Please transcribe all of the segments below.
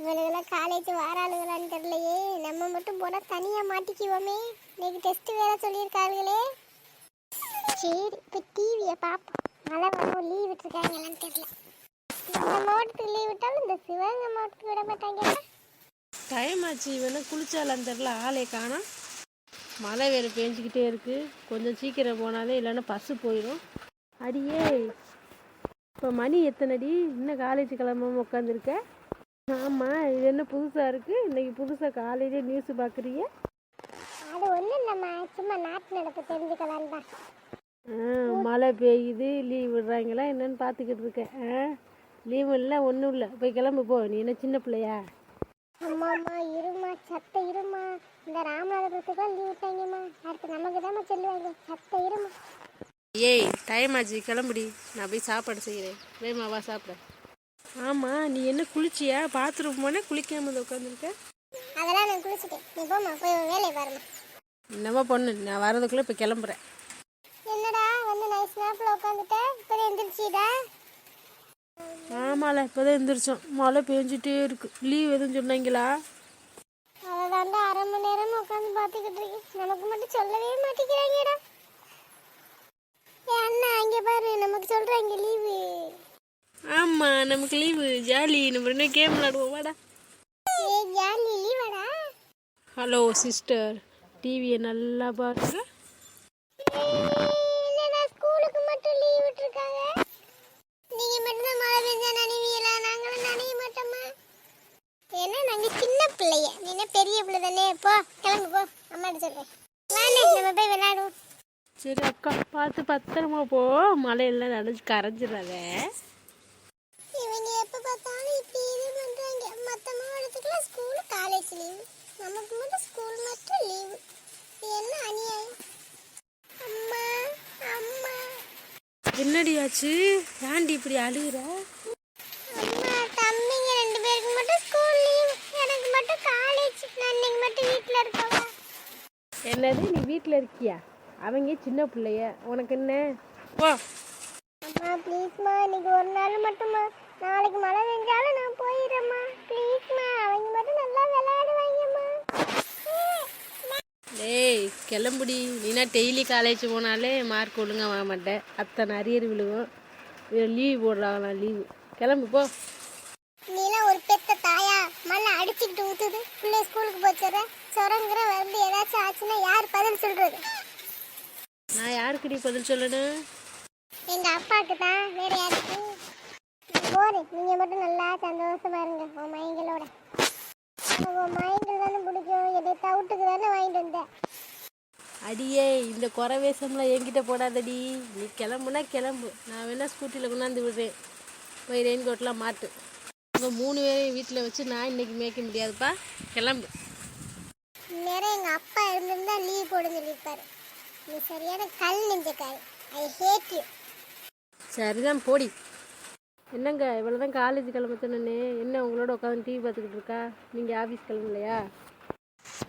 இவனுங்களாம் college வாராளுங்களான்னு தெரியலையே. நம்ம மட்டும் போனால் தனியாக மாட்டிக்குவோமே. இன்னைக்கு டெஸ்ட்டு வேற சொல்லியிருக்காங்களே சரி இப்போ டிவியை பார்ப்போம் மழை வரவும் லீவ் விட்டுருக்காங்களான்னு தெரியல. இந்த மாவட்டத்துக்கு லீவ் விட்டாலும் இந்த சிவகங்கை மாவட்டத்துக்கு விட மாட்டாங்க டைம் ஆச்சு இவனும் குளிச்சாலும் தெரில ஆளே காணும் மழை வேறு பேஞ்சிக்கிட்டே இருக்குது கொஞ்சம் சீக்கிரம் போனாலே இல்லைன்னா பஸ்ஸு போயிடும். அடியே இப்போ மணி எத்தனை அடி இன்னும் காலேஜ் கிளம்பாமல் உட்காந்துருக்கேன் ஆமாம் இது என்ன புதுசாக இருக்குது இன்னைக்கு புதுசாக காலையிலே நியூஸ் பார்க்குறீங்க அது ஒன்றும் இல்லைம்மா சும்மா நாட்டு நடப்பு தெரிஞ்சுக்கலாம் தான். மழை பெய்யுது லீவ் விடுறாங்களா? என்னன்னு பார்த்துக்கிட்டு இருக்கேன். ஆ லீவு இல்லை ஒன்றும் இல்லை. போய் கிளம்பு போ. நீ என்ன சின்ன பிள்ளையா? அம்மா அம்மா இருமா சத்த இருமா இந்த ராமநாதபுரத்துக்கு தான் லீவ் விட்டாங்கம்மா. அடுத்து நமக்கு தான் சொல்லுவாங்க. சத்த இருமா ஏய் டைம் ஆச்சு. கிளம்புடி. நான் போய் சாப்பாடு செய்கிறேன் வேமா வா சாப்பிட. ஆமாம் நீ என்ன குளிச்சியா? பாத்ரூம் போனே குளிக்காம உட்காந்துருக்க அதெல்லாம் நான் குளிச்சுட்டேன். நீ போம்மா போய் வேலையை பாருமா என்னவா பொண்ணு நான் வரதுக்குள்ளே இப்போ கிளம்புறேன். என்னடா வந்து நைஸ் ஸ்னாப்பில் உட்காந்துட்ட இப்போ எந்திரிச்சிடா ஆமால இப்போதான் எந்திரிச்சோம். மழை பெஞ்சிட்டே இருக்கு. லீவ் எதுவும் சொன்னாங்களா? அதை தாண்டா அரை மணி நேரம் உட்காந்து பார்த்துக்கிட்டு இருக்கேன். நமக்கு மட்டும் சொல்லவே மாட்டேங்கிறாங்கடா. ஏ அண்ணா அங்கே பாரு நமக்கு சொல்கிறாங்க லீவு நமக்கு லீவு ஜாலி நம்ம என்ன கேம் விளாடுவோம் வாடா ஹலோ சிஸ்டர் டிவியை நல்லா பாருங்க என்னடா ஸ்கூலுக்கு மட்டும் லீவ் விட்டுருக்காங்க நீங்க மட்டும் தான் மழை பெஞ்சா நனைவீங்களா நாங்களும் நனைய மாட்டோமா ஏன்னா நாங்க சின்ன பிள்ளைய நீ பெரிய பிள்ளை தானே போ கிளம்பு போ அம்மாட்ட சொல்றேன் வாண்ணே நம்ம போய் விளையாடுவோம் சரி அக்கா பார்த்து பத்திரமா போ மழையெல்லாம் நனைஞ்சு கரைஞ்சிடாத எப்ப பார்த்தாலும் இப்படி இது பண்றாங்க. மத்த மாவட்டத்துக்குலாம் ஸ்கூல் காலேஜ் லீவு நமக்கு மட்டும் ஸ்கூல் மட்டும் லீவு இது என்ன அநியாயம்? அம்மா அம்மா. என்னடி ஆச்சு? ஏன்டி இப்படி அழுகுற? அம்மா தம்பிங்க ரெண்டு பேருக்கு மட்டும் ஸ்கூல் லீவ் எனக்கு மட்டும் காலேஜ் நான் இன்னைக்கு மட்டும் வீட்ல இருக்கவா என்னது நீ வீட்டில் இருக்கியா? அவங்க சின்ன பிள்ளைய. உனக்கு என்ன? போ அம்மா ப்ளீஸ்மா இன்னைக்கு ஒரு நாள் மட்டும்மா. நாளைக்கு மழை பெஞ்சாலும் நான் போயிடுறேம்மா. ப்ளீஸ்மா அவங்க மட்டும் நல்லா விளையாடுவாங்கம்மா. டேய் கிளம்புடி. நீனா டெய்லி காலேஜ் போனாலே மார்க் ஒழுங்காக வாங்க மாட்டேன் அத்தனை அரியர் விழுகும். லீவ் போடுறாங்களாம் லீவு கிளம்பு போ. நீலாம் ஒரு பெத்த தாயா? மழை அடிச்சுக்கிட்டு ஊத்துது. பிள்ளை ஸ்கூலுக்கு போச்சுற சொரங்கிற வந்து ஏதாச்சும் ஆச்சுன்னா யார் பதில் சொல்றது? நான் யாருக்குடி பதில் சொல்லணும்? எங்க அப்பாவுக்கு தான் வேற யாருக்கு? போறேன் நீங்க மட்டும் நல்லா சந்தோஷமா இருங்க உன் மைங்களோட. உன் மைங்கள் தானே பிடிக்கும் என்னை தவிட்டுக்கு தானே வாங்கிட்டு வந்தேன் அடியே இந்த குறை வேஷம்லாம் என்கிட்ட போடாதடி. நீ கிளம்புனா கிளம்பு. நான் வேணா ஸ்கூட்டியில் கொண்டாந்து விடுறேன். போய் ரெயின் கோட்லாம் மாட்டு. உங்கள் மூணு பேரையும் வீட்டில் வச்சு நான் இன்னைக்கு மேய்க்க முடியாதுப்பா. கிளம்பு. நேரம் எங்க அப்பா இருந்திருந்தா லீவ் போட சொல்லியிருப்பாரு. நீ சரியான கல் நெஞ்சக்காரு. ஐ ஹேட் யூ சரிதான் போடி. என்னங்க இவ்வளோ தான் காலேஜ் கிளம்ப சொன்னேனே என்ன உங்களோட உட்காந்து டிவி பார்த்துக்கிட்டு இருக்கா? நீங்கள் ஆஃபீஸ் கிளம்பலையா?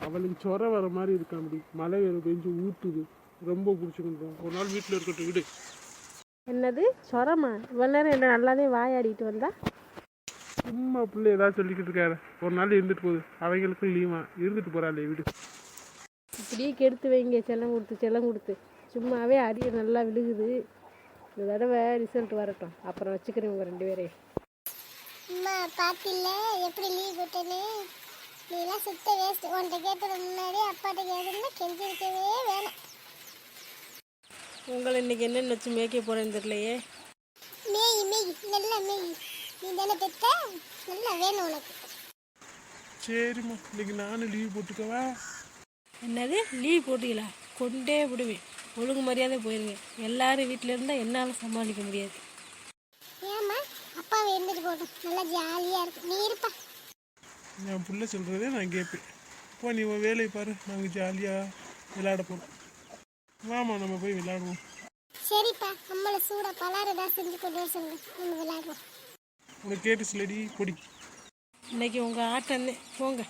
அவளுக்கு சொர வர மாதிரி இருக்கா அப்படி மழை பெஞ்சு ஊற்றுது ரொம்ப பிடிச்சிருந்தோம் ஒரு நாள் வீட்டில் இருக்கட்டும் விடு. என்னது? சொரமா? இவ்வளோ நேரம் என்ன நல்லாவே வாயாடிட்டு வந்தா? சும்மா பிள்ளை ஏதாவது சொல்லிக்கிட்டு இருக்காரு ஒரு நாள் இருந்துட்டு போகுது. அவங்களுக்கும் லீவா இருந்துட்டு போறாளே விடு. இப்படியே கெடுத்து வைங்க. செல்லம் கொடுத்து செல்லம் கொடுத்து. சும்மாவே அரிய நல்லா விழுகுது. இந்த தடவை ரிசல்ட் வரட்டும். அப்புறம் வச்சுக்கிறேன் உங்கள் ரெண்டு பேரையும். அம்மா பாத்தில்ல எப்படி லீவ் போட்டேன்னு நீலாம் சுத்த வேஸ்ட் உன்கிட்ட கேட்டது முன்னாடி அப்பாட்ட கேட்டதுன்னா கெஞ்சிருக்கவே வேணாம். உங்களை இன்னைக்கு என்னென்னு வச்சு மேய்க்க போகிறேன்னு தெரியலையே. மேய் மேய் நல்லா மேய். நீ தானே பெத்த? நல்லா வேணும் உனக்கு. சரிம்மா இன்னைக்கு நானும் லீவ் போட்டுக்கவா? என்னது? லீவ் போட்டீங்களா? கொண்டே விடுவேன். ஒழுங்கு மரியாதை போயிருங்க. எல்லாரும் வீட்டில் இருந்தால் என்னால் சமாளிக்க முடியாது. ஏம்மா? அப்பாவை இருந்துட்டு போட்டும் நல்லா ஜாலியாக இருக்கும் நீ இருப்பா. என் புள்ள சொல்கிறதே நான் கேட்பேன். இப்போ நீ உன் வேலையை பாரு. நாங்கள் ஜாலியாக விளையாட போகிறோம் வாமா நம்ம போய் விளையாடுவோம். சரிப்பா. அம்மளை சூட பலாரம் ஏதாவது செஞ்சு கொண்டு வர சொல்லுங்க. நம்ம விளையாடுவோம். உனக்கு கேட்டு சிலடி பொடி. இன்னைக்கு உங்கள் ஆட்டம் போங்க.